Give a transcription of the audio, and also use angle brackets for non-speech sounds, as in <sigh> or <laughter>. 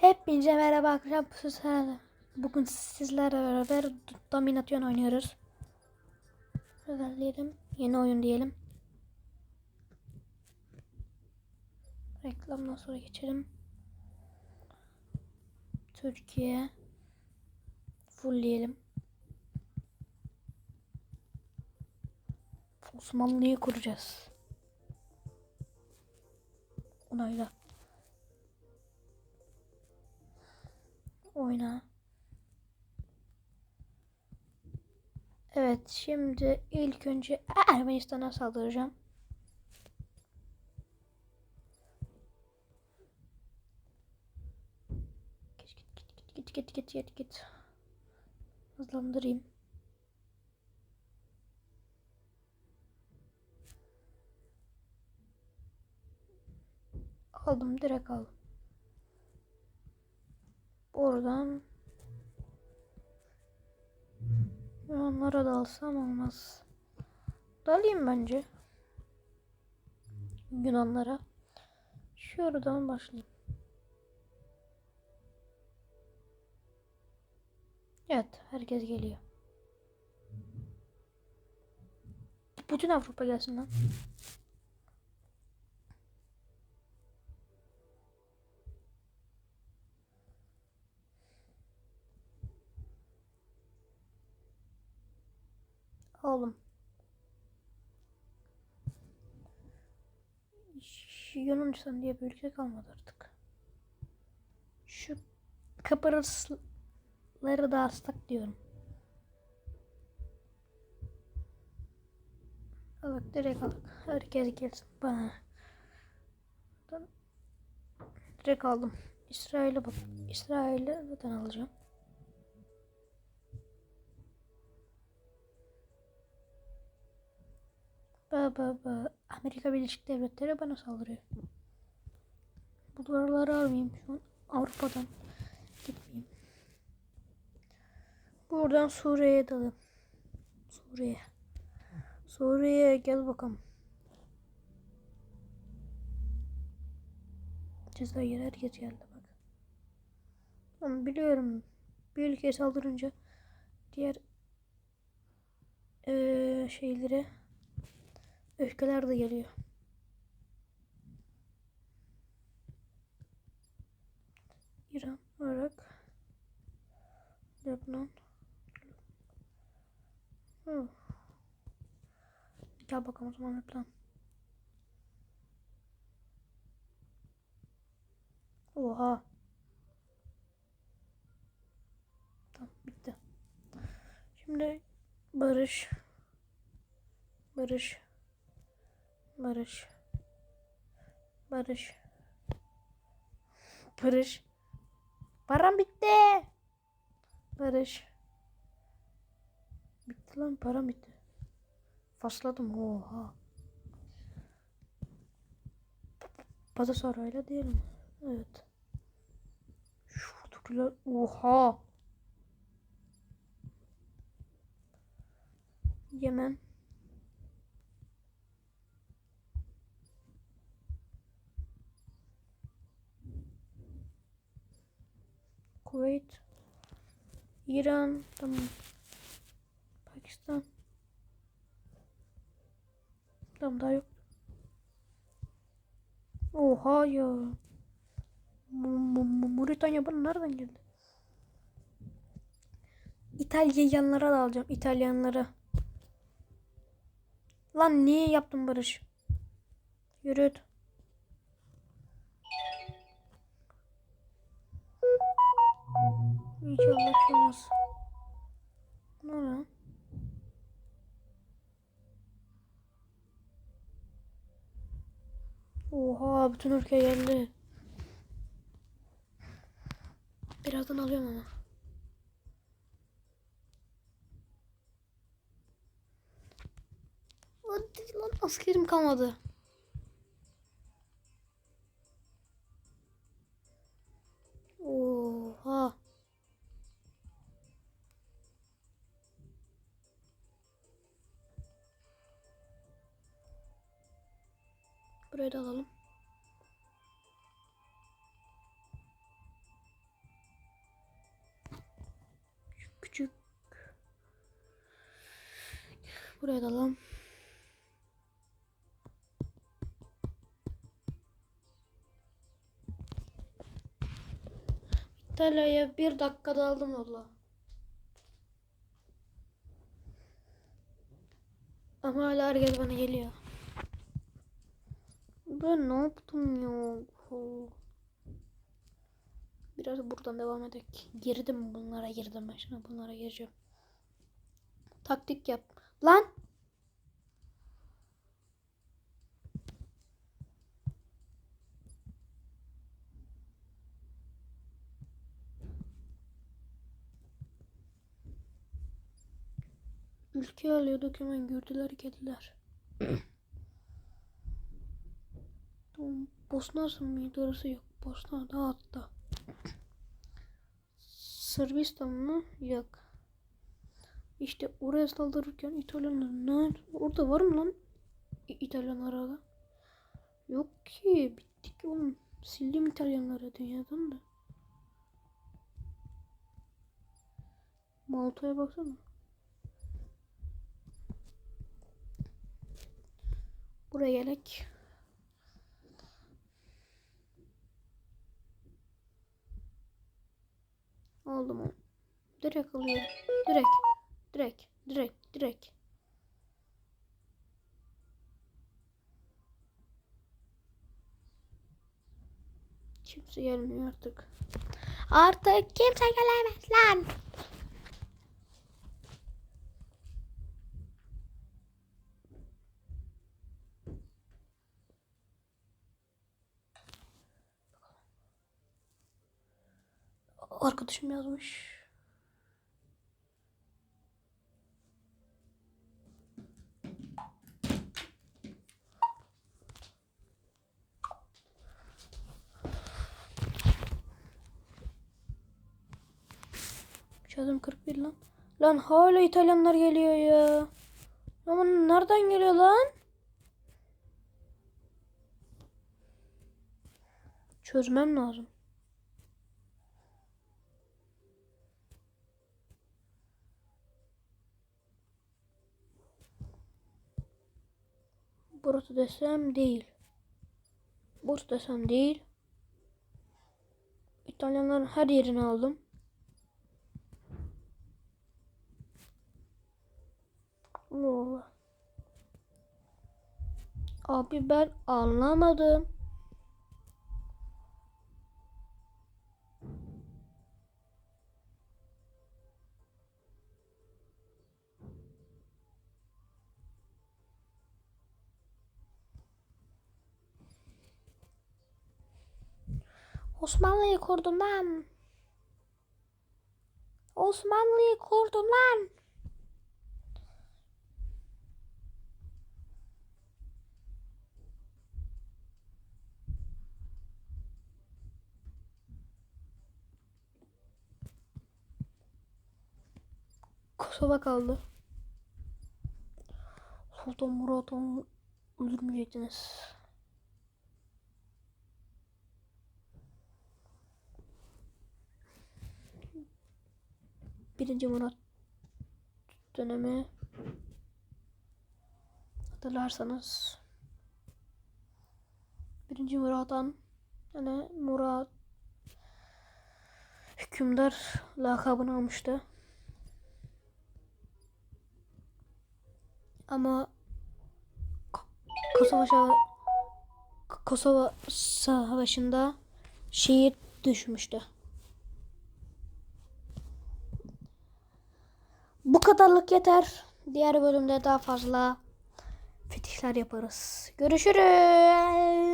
Hepinize merhaba arkadaşlar. Bugün sizlerle beraber Domination oynuyoruz. Özelleyelim. Yeni oyun diyelim. Reklamdan sonra geçelim. Türkiye. Fullleyelim. Osmanlı'yı kuracağız. Onayla. Oyna. Evet şimdi ilk önce Ermenistan'a saldıracağım. Git git git git git. Hızlandırayım. Aldım direkt aldım. Oradan Yunanlara da alsam olmaz. Dalayım bence. Yunanlara. Şuradan başlayayım. Evet, herkes geliyor. Bütün Avrupa gelsin lan. Oğlum. Yunanistan diye bir ülke kalmadı artık. Şu Kıbrısları da astak diyorum. Alak direkt alak. Herkes gelsin bana. Direkt aldım. İsrail'e bak. İsrail'e zaten alacağım. Ba ba ba. Amerika Birleşik Devletleri bana saldırıyor. Bu dolarları almayayım şu an. Avrupa'dan gitmeyeyim. Buradan Suriye'ye dalayım. Suriye. Suriye'ye gel bakalım. Cezayir herkes geldi bak. Ama biliyorum bir ülkeye saldırınca diğer eee şeylere Öfkeler de geliyor. İran, Irak, Lebanon. Hı. Gel bakalım o zaman plan. Oha. Tamam bitti. Şimdi barış. Barış. Barış. Barış. Barış. Param bitti. Barış. Bitti lan param bitti. Fasladım oha. Pazar sarayla diyelim. Evet. Şuradakiler oha. Yemen. Kuveyt, İran, tamam. Pakistan. Tamam daha yok. Oha ya. Moritanya bana nereden geldi? İtalyanlara da alacağım. İtalyanlara. Lan niye yaptın Barış? Yürüt. Hiç anlaşılmaz. Ne lan? Oha bütün ülke geldi. Birazdan alıyorum ama. Hadi lan askerim kalmadı. Buraya da alalım. Küçük. küçük. Buraya da alalım. Telaya bir dakikada aldım valla. Ama hala herkes bana geliyor. Ben ne yaptım ya? Biraz buradan devam edelim. Girdim bunlara girdim ben şimdi bunlara gireceğim. Taktik yap. Lan! Ülke alıyorduk hemen gördüler geldiler. <clears throat> Tamam, Bosna'sın mıydı orası yok. Bosna da hatta. Sırbistan mı? Yok. İşte oraya saldırırken İtalyanlar ne? Orada var mı lan? İtalyanlar arada. Yok ki. Bittik oğlum. Sildim İtalyanları dünyadan da. Malta'ya baksana. Buraya gelek. Aldım onu. Direkt alıyorum. Direkt. Direkt. Direkt. Direkt. Kimse gelmiyor artık. Artık kimse gelemez lan. Arkadaşım yazmış. Şadım 41 lan. Lan hala İtalyanlar geliyor ya. Ama nereden geliyor lan? Çözmem lazım. Burası desem değil. Burası desem değil. İtalyanların her yerini aldım. Allah Allah. Abi ben anlamadım. Osmanlı'yı kurdum lan. Osmanlı'yı kurdum lan. Kosova kaldı. Sultan Murat'ı öldürmeyecektiniz. Birinci Murat dönemi hatırlarsanız Birinci Murat'tan yani Murat hükümdar lakabını almıştı. Ama Ko- Kosova Kosova Savaşı'nda şehir düşmüştü. Bu kadarlık yeter. Diğer bölümde daha fazla fetihler yaparız. Görüşürüz.